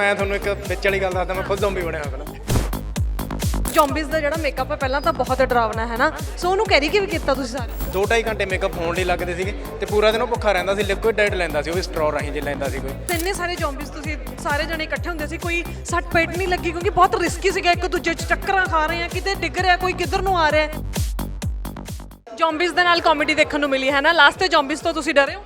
ਮੈਂ ਤੁਹਾਨੂੰ ਇੱਕ ਵਿੱਚ ਵਾਲੀ ਗੱਲ ਦੱਸਦਾ ਮੈਂ ਖੁਦ ਜ਼ੋਂਬੀ ਬਣਿਆ ਹੋਇਆ ਪਹਿਲਾਂ। ਜ਼ੋਂਬੀਜ਼ ਦਾ ਜਿਹੜਾ ਮੇਕਅਪ ਹੈ ਪਹਿਲਾਂ ਤਾਂ ਬਹੁਤ ਡਰਾਵਨਾ ਹੈ ਨਾ। ਸੋ ਉਹਨੂੰ ਕੈਰੀ ਕਿਵੇਂ ਕੀਤਾ ਤੁਸੀਂ ਸਾਰੇ? ਦੋ ਢਾਈ ਘੰਟੇ ਮੇਕਅਪ ਹੋਣ ਲਈ ਲੱਗਦੇ ਸੀਗੇ ਤੇ ਪੂਰਾ ਦਿਨ ਉਹ ਭੁੱਖਾ ਰਹਿੰਦਾ ਸੀ ਲਿਕੁਇਡ ਡਾਈਟ ਲੈਂਦਾ ਸੀ ਉਹ ਵੀ ਸਟ੍ਰੋ ਰਾਹੀਂ ਜੇ ਲੈਂਦਾ ਸੀ ਕੋਈ। ਇੰਨੇ ਸਾਰੇ ਜ਼ੋਂਬੀਜ਼ ਤੁਸੀਂ ਸਾਰੇ ਜਣੇ ਇਕੱਠੇ ਹੁੰਦੇ ਸੀ ਕੋਈ ਸੱਟ ਪੇਟ ਨਹੀਂ ਲੱਗੀ ਕਿਉਂਕਿ ਬਹੁਤ ਰਿਸਕੀ ਸੀਗਾ ਇੱਕ ਦੂਜੇ 'ਚ ਟੱਕਰਾਂ ਖਾ ਰਹੇ ਆ ਕਿਤੇ ਡਿੱਗ ਰਿਹਾ ਕੋਈ ਕਿੱਧਰ ਨੂੰ ਆ ਰਿਹਾ। ਜ਼ੋਂਬੀਜ਼ ਦੇ ਨਾਲ ਕਾਮੇਡੀ ਦੇਖਣ ਨੂੰ ਮਿਲੀ ਹੈ ਨਾ ਲਾਸਟ ਤੇ ਜ਼ੋਂਬੀਜ਼ ਤੋਂ ਤੁਸੀਂ ਡਰੇ ਹੋ?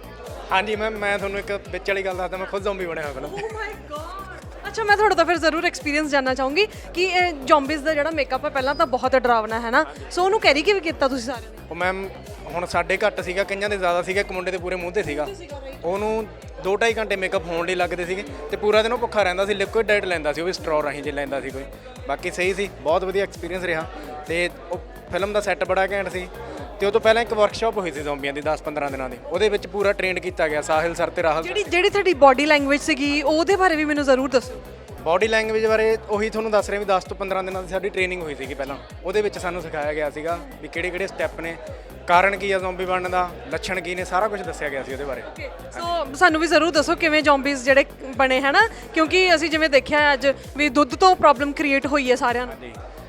ਹਾਂਜੀ ਮੈਂ ਮੈਂ ਤੁਹਾਨੂੰ ਇੱਕ ਵਿੱਚ ਵਾਲੀ ਗੱਲ ਦੱਸਦਾ ਮੈਂ ਖੁਦ ਜ਼ੋਂਬੀ ਬਣਿਆ ਹੋਇਆ ਪਹਿਲਾਂ। ਓ ਮਾਈ ਗॉड ਅੱਛਾ ਮੈਂ ਤੁਹਾਡਾ ਤਾਂ ਫਿਰ ਜ਼ਰੂਰ ਐਕਸਪੀਰੀਅੰਸ ਜਾਨਣਾ ਚਾਹੂੰਗੀ ਕਿ ਇਹ ਜ਼ੋਂਬੀਜ਼ ਦਾ ਜਿਹੜਾ ਮੇਕਅਪ ਹੈ ਪਹਿਲਾਂ ਤਾਂ ਬਹੁਤ ਡਰਾਵਨਾ ਹੈ ਨਾ? ਸੋ ਉਹਨੂੰ ਕੈਰੀ ਕਿਵੇਂ ਕੀਤਾ ਤੁਸੀਂ ਸਾਰੇ ਨੇ? ਉਹ ਮੈਮ ਹੁਣ ਸਾਡੇ ਘੱਟ ਸੀਗਾ ਕਈਆਂ ਦੇ ਜ਼ਿਆਦਾ ਸੀਗਾ ਇੱਕ ਮੁੰਡੇ ਦੇ ਪੂਰੇ ਮੂੰਹ ਤੇ ਸੀਗਾ। ਉਹਨੂੰ ਦੋ ਢਾਈ ਘੰਟੇ ਮੇਕਅਪ ਹੋਣ ਲਈ ਲੱਗਦੇ ਸੀਗੇ ਤੇ ਪੂਰਾ ਦਿਨ ਉਹ ਭੁੱਖਾ ਰਹਿੰਦਾ ਸੀ ਲਿਕੁਇਡ ਡਾਈਟ ਲੈਂਦਾ ਸੀ ਉਹ ਵੀ ਸਟ੍ਰੋ ਰਾਹੀਂ ਜੇ ਲੈਂਦਾ ਸੀ ਕੋਈ। ਬਾਕੀ ਸਹੀ ਸੀ ਬਹੁਤ ਵਧੀਆ ਐਕਸਪੀਰੀਅੰਸ ਰਿਹਾ। ਤੇ ਉਹ ਫਿਲਮ ਦਾ ਸੈੱਟ ਬੜਾ ਘੈਂਟ ਸੀ। ਤੇ ਉਹ ਤੋਂ ਪਹਿਲਾਂ ਇੱਕ ਵਰਕਸ਼ਾਪ ਹੋਈ ਸੀ ਜ਼ੋਂਬੀਆਂ ਦੀ 10-15 ਦਿਨਾਂ ਦੀ। ਉਹਦੇ ਵਿੱਚ ਪੂਰਾ ਟ੍ਰੇਨਡ ਕੀਤਾ ਗਿਆ ਸਾਹਿਲ ਸਰ ਤੇ ਰਾਹੁਲ ਜਿਹੜੀ ਜਿਹੜੀ ਤੁਹਾਡੀ ਬਾਡੀ ਲੈਂਗੁਏਜ ਸੀਗੀ ਉਹਦੇ ਬਾਰੇ ਵੀ ਮੈਨੂੰ ਜ਼ਰੂਰ ਦੱਸੋ। ਬਾਡੀ ਲੈਂਗੁਏਜ ਬਾਰੇ ਉਹੀ ਤੁਹਾਨੂੰ ਦੱਸ ਰਿਹਾ ਵੀ 10 ਤੋਂ 15 ਦਿਨਾਂ ਦੀ ਸਾਡੀ ਟ੍ਰੇਨਿੰਗ ਹੋਈ ਸੀਗੀ ਪਹਿਲਾਂ। ਉਹਦੇ ਵਿੱਚ ਸਾਨੂੰ ਸਿਖਾਇਆ ਗਿਆ ਸੀਗਾ ਵੀ ਕਿਹੜੇ ਕਿਹੜੇ ਸਟੈਪ ਨੇ ਕਾਰਨ ਕੀ ਆ ਜ਼ੋਂਬੀ ਬਣਨ ਦਾ ਲੱਛਣ ਕੀ ਨੇ ਸਾਰਾ ਕੁਝ ਦੱਸਿਆ ਗਿਆ ਸੀ ਉਹਦੇ ਬਾਰੇ। ਸੋ ਸਾਨੂੰ ਵੀ ਜ਼ਰੂਰ ਦੱਸੋ ਕਿਵੇਂ ਜ਼ੋਂਬੀਜ਼ ਜਿਹੜੇ ਬਣੇ ਹਨਾ? ਕਿਉਂਕਿ ਅਸੀਂ ਜਿਵੇਂ ਦੇਖਿਆ ਅੱਜ ਵੀ ਦੁੱਧ ਤੋਂ ਪ੍ਰੋਬਲਮ ਕ੍ਰੀਏਟ ਹੋਈ ਹੈ ਸਾਰਿਆਂ ਨੂੰ।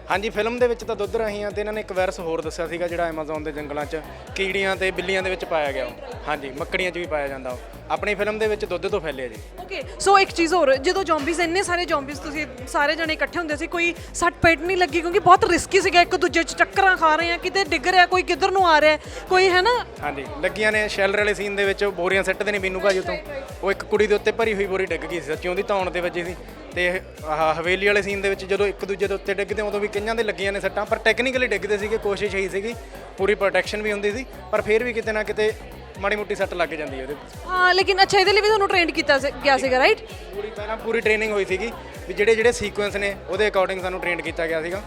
ਹਾਂਜੀ। ਫਿਲਮ ਦੇ ਵਿੱਚ ਤਾਂ ਦੁੱਧ ਰਾਹੀਂ ਆ ਤੇ ਇਹਨਾਂ ਨੇ ਇੱਕ ਵਾਇਰਸ ਹੋਰ ਦੱਸਿਆ ਸੀਗਾ ਜਿਹੜਾ ਐਮਾਜ਼ਨ ਦੇ ਜੰਗਲਾਂ 'ਚ ਕੀੜੀਆਂ ਤੇ ਬਿੱਲੀਆਂ ਦੇ ਵਿੱਚ ਪਾਇਆ ਗਿਆ ਹਾਂਜੀ ਮੱਕੜੀਆਂ 'ਚ ਵੀ ਪਾਇਆ ਜਾਂਦਾ ਉਹ। ਆਪਣੀ ਫਿਲਮ ਦੇ ਵਿੱਚ ਦੁੱਧ ਤੋਂ ਫੈਲਿਆ ਜੀ। ਓਕੇ ਸੋ ਇੱਕ ਚੀਜ਼ ਹੋਰ ਜਦੋਂ ਜ਼ੋਂਬੀਜ਼ ਇੰਨੇ ਸਾਰੇ ਜ਼ੋਂਬੀਜ਼ ਤੁਸੀਂ ਸਾਰੇ ਜਣੇ ਇਕੱਠੇ ਹੁੰਦੇ ਸੀ ਕੋਈ ਸੱਟ ਪੇਟ ਨਹੀਂ ਲੱਗੀ ਕਿਉਂਕਿ ਬਹੁਤ ਰਿਸਕੀ ਸੀਗਾ ਇੱਕ ਦੂਜੇ 'ਚ ਟੱਕਰਾਂ ਖਾ ਰਹੇ ਆ ਕਿਤੇ ਡਿੱਗ ਰਿਹਾ ਕੋਈ ਕਿੱਧਰ ਨੂੰ ਆ ਰਿਹਾ ਕੋਈ ਹੈ ਨਾ? ਹਾਂਜੀ ਲੱਗੀਆਂ ਨੇ ਸ਼ੈਲਰ ਵਾਲੇ ਸੀਨ ਦੇ ਵਿੱਚ ਬੋਰੀਆਂ ਸਿੱਟਦੇ ਨੇ ਮੀਨੂ ਭਾਜੀ ਤੋਂ ਉਹ ਇੱਕ ਕੁੜੀ ਦੇ ਉੱਤੇ ਭਰੀ ਹੋਈ ਬੋਰੀ ਡਿੱਗ ਗਈ ਸੀ ਸੱਚੀ ਉਹਦੀ ਧੌਣ ਤੇ ਵੱਜੀ ਸੀ। ਤੇ ਆਹ ਹਵੇਲੀ ਵਾਲੇ ਸੀਨ ਦੇ ਵਿੱਚ ਜਦੋਂ ਇੱਕ ਦੂਜੇ ਦੇ ਉੱਤੇ ਡਿੱਗਦੇ ਉਦੋਂ ਵੀ ਕਈਆਂ ਦੇ ਲੱਗੀਆਂ ਨੇ ਸੱਟਾਂ ਪਰ ਟੈਕਨੀਕਲੀ ਡਿੱਗਦੇ ਸੀਗੇ ਕੋਸ਼ਿਸ਼ ਇਹੀ ਸੀਗੀ ਪੂਰੀ ਪ੍ਰੋਟੈਕਸ਼ਨ ਵੀ ਹੁੰਦੀ ਸੀ ਪਰ ਫਿਰ ਵੀ ਕਿਤੇ ਨਾ ਕਿਤੇ ਮਾੜੀ ਮੋਟੀ ਸੱਟ ਲੱਗ ਜਾਂਦੀ ਹੈ ਉਹਦੇ ਵਿੱਚ। ਹਾਂ ਲੇਕਿਨ ਅੱਛਾ ਇਹਦੇ ਲਈ ਵੀ ਤੁਹਾਨੂੰ ਟ੍ਰੇਨਡ ਕੀਤਾ ਸੀ- ਗਿਆ ਸੀਗਾ ਰਾਈਟ ਪੂਰੀ ਪਹਿਲਾਂ ਪੂਰੀ ਟ੍ਰੇਨਿੰਗ ਹੋਈ ਸੀਗੀ ਵੀ ਜਿਹੜੇ ਜਿਹੜੇ ਸੀਕੁਐਂਸ ਨੇ ਉਹਦੇ ਅਕੋਰਡਿੰਗ ਸਾਨੂੰ ਟ੍ਰੇਨ ਕੀਤਾ ਗਿਆ ਸੀਗਾ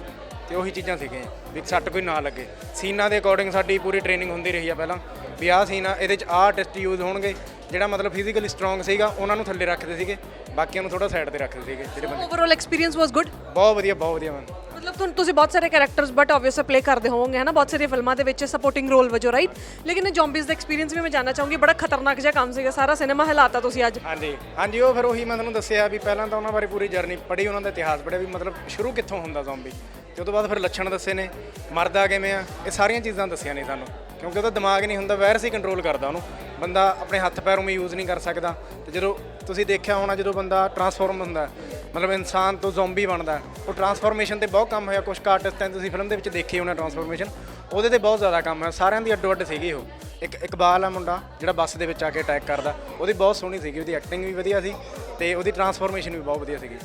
ਤੇ ਉਹੀ ਚੀਜ਼ਾਂ ਸੀਗੀਆਂ ਵੀ ਸੱਟ ਕੋਈ ਨਾ ਲੱਗੇ। ਸੀਨਾਂ ਦੇ ਅਕੋਰਡਿੰਗ ਸਾਡੀ ਪੂਰੀ ਟ੍ਰੇਨਿੰਗ ਹੁੰਦੀ ਰਹੀ ਆ ਪਹਿਲਾਂ ਵੀ ਆਹ ਸੀਨ ਆ ਇਹਦੇ ਚ ਆਹ ਟੈਸਟ ਯੂਜ਼ ਹੋਣਗੇ ਜਿਹੜਾ ਮਤਲਬ ਫਿਜ਼ੀਕਲੀ ਸਟਰੋਂਗ ਸੀਗਾ ਉਹਨਾਂ ਨੂੰ ਥੱਲੇ ਰੱਖਦੇ ਸੀਗੇ। ਬਾਕੀਆਂ ਨੂੰ ਥੋੜਾ ਸਾਈਡ ਤੇ ਰੱਖਦੇ ਸੀਗੇ ਜਿਹੜੇ ਬੰਦੇ ਓਵਰਆਲ ਐਕਸਪੀਰੀਅੰਸ ਵਾਸ ਗੁੱਡ ਬਹੁਤ ਵਧੀਆ ਬਹੁਤ ਵਧੀਆ ਮੈਮ। ਮਤਲਬ ਤੁਹਾਨੂੰ ਤੁਸੀਂ ਬਹੁਤ ਸਾਰੇ ਕੈਰੈਕਟਰਸ ਬਟ ਆਬਵੀਅਸਲੀ ਪਲੇ ਕਰਦੇ ਹੋਵੋਗੇ ਹਨਾ? ਬਹੁਤ ਸਾਰੀਆਂ ਫਿਲਮਾਂ ਦੇ ਵਿੱਚ ਸਪੋਰਟਿੰਗ ਰੋਲ ਵਜੋਂ ਰਾਈਟ ਲੇਕਿਨ ਇਹ ਜ਼ੋਂਬੀਜ਼ ਦਾ ਐਕਸਪੀਰੀਅੰਸ ਵੀ ਮੈਂ ਜਾਨਣਾ ਚਾਹੂੰਗੀ ਬੜਾ ਖਤਰਨਾਕ ਜਿਹਾ ਕੰਮ ਸੀਗਾ ਸਾਰਾ ਸਿਨੇਮਾ ਹਿਲਾਤਾ ਤੁਸੀਂ ਅੱਜ। ਹਾਂਜੀ ਹਾਂਜੀ ਉਹ ਫਿਰ ਉਹੀ ਮੈਂ ਤੁਹਾਨੂੰ ਦੱਸਿਆ ਵੀ ਪਹਿਲਾਂ ਤਾਂ ਉਹਨਾਂ ਬਾਰੇ ਪੂਰੀ ਜਰਨੀ ਪੜ੍ਹੀ ਉਹਨਾਂ ਦਾ ਇਤਿਹਾਸ ਪੜ੍ਹਿਆ ਵੀ ਮਤਲਬ ਸ਼ੁਰੂ ਕਿੱਥੋਂ ਹੁੰਦਾ ਜ਼ੋਂਬੀ ਤੇ ਉਹ ਤੋਂ ਬਾਅਦ ਫਿਰ ਲੱਛਣ ਦੱਸੇ ਨੇ ਮਰਦਾ ਕਿਵੇਂ ਆ? ਇਹ ਸਾਰੀਆਂ ਚੀਜ਼ਾਂ ਦੱਸੀਆਂ ਨੇ ਸਾਨੂੰ। ਕਿਉਂਕਿ ਉਹਦਾ ਦਿਮਾਗ ਨਹੀਂ ਹੁੰਦਾ ਵਾਇਰਸ ਹੀ ਕੰਟਰੋਲ ਕਰਦਾ ਉਹਨੂੰ। ਬੰਦਾ ਆਪਣੇ ਹੱਥ ਪੈਰੋਂ ਵੀ ਯੂਜ਼ ਨਹੀਂ ਕਰ ਸਕਦਾ। ਤੇ ਜਦੋਂ ਤੁਸੀਂ ਦੇਖਿਆ ਹੋਣਾ, ਜਦੋਂ ਬੰਦਾ ਟਰਾਂਸਫਾਰਮ ਹੁੰਦਾ ਮਤਲਬ ਇਨਸਾਨ ਤੋਂ ਜ਼ੋਂਬੀ ਬਣਦਾ ਉਹ ਟਰਾਂਸਫਾਰਮੇਸ਼ਨ ਤੇ ਬਹੁਤ ਕੰਮ ਹੋਇਆ। ਕੁਝ ਆਰਟਿਸਟ ਨੇ ਤੁਸੀਂ ਫਿਲਮ ਦੇ ਵਿੱਚ ਦੇਖੀ ਹੋਣਾ ਟਰਾਂਸਫਾਰਮੇਸ਼ਨ ਉਹਦੇ ਤੇ ਬਹੁਤ ਜ਼ਿਆਦਾ ਕੰਮ ਹੈ ਸਾਰਿਆਂ ਦੀ ਅੱਡੋ ਅੱਡ ਸੀਗੀ ਉਹ। ਇੱਕ ਇਕਬਾਲ ਆ ਮੁੰਡਾ, ਜਿਹੜਾ ਬੱਸ ਦੇ ਵਿੱਚ ਆ ਕੇ ਅਟੈਕ ਕਰਦਾ। ਉਹਦੀ ਬਹੁਤ ਸੋਹਣੀ ਸੀਗੀ, ਉਹਦੀ ਐਕਟਿੰਗ ਵੀ ਵਧੀਆ ਸੀ ਤੇ ਉਹਦੀ ਟਰਾਂਸਫਾਰਮੇਸ਼ਨ ਵੀ ਬਹੁਤ ਵਧੀਆ ਸੀਗੀ।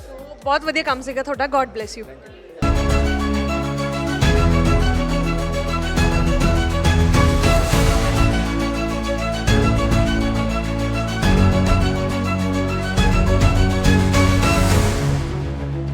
ਬਹੁਤ ਵਧੀਆ ਕੰਮ ਸੀਗਾ ਤੁਹਾਡਾ। God bless you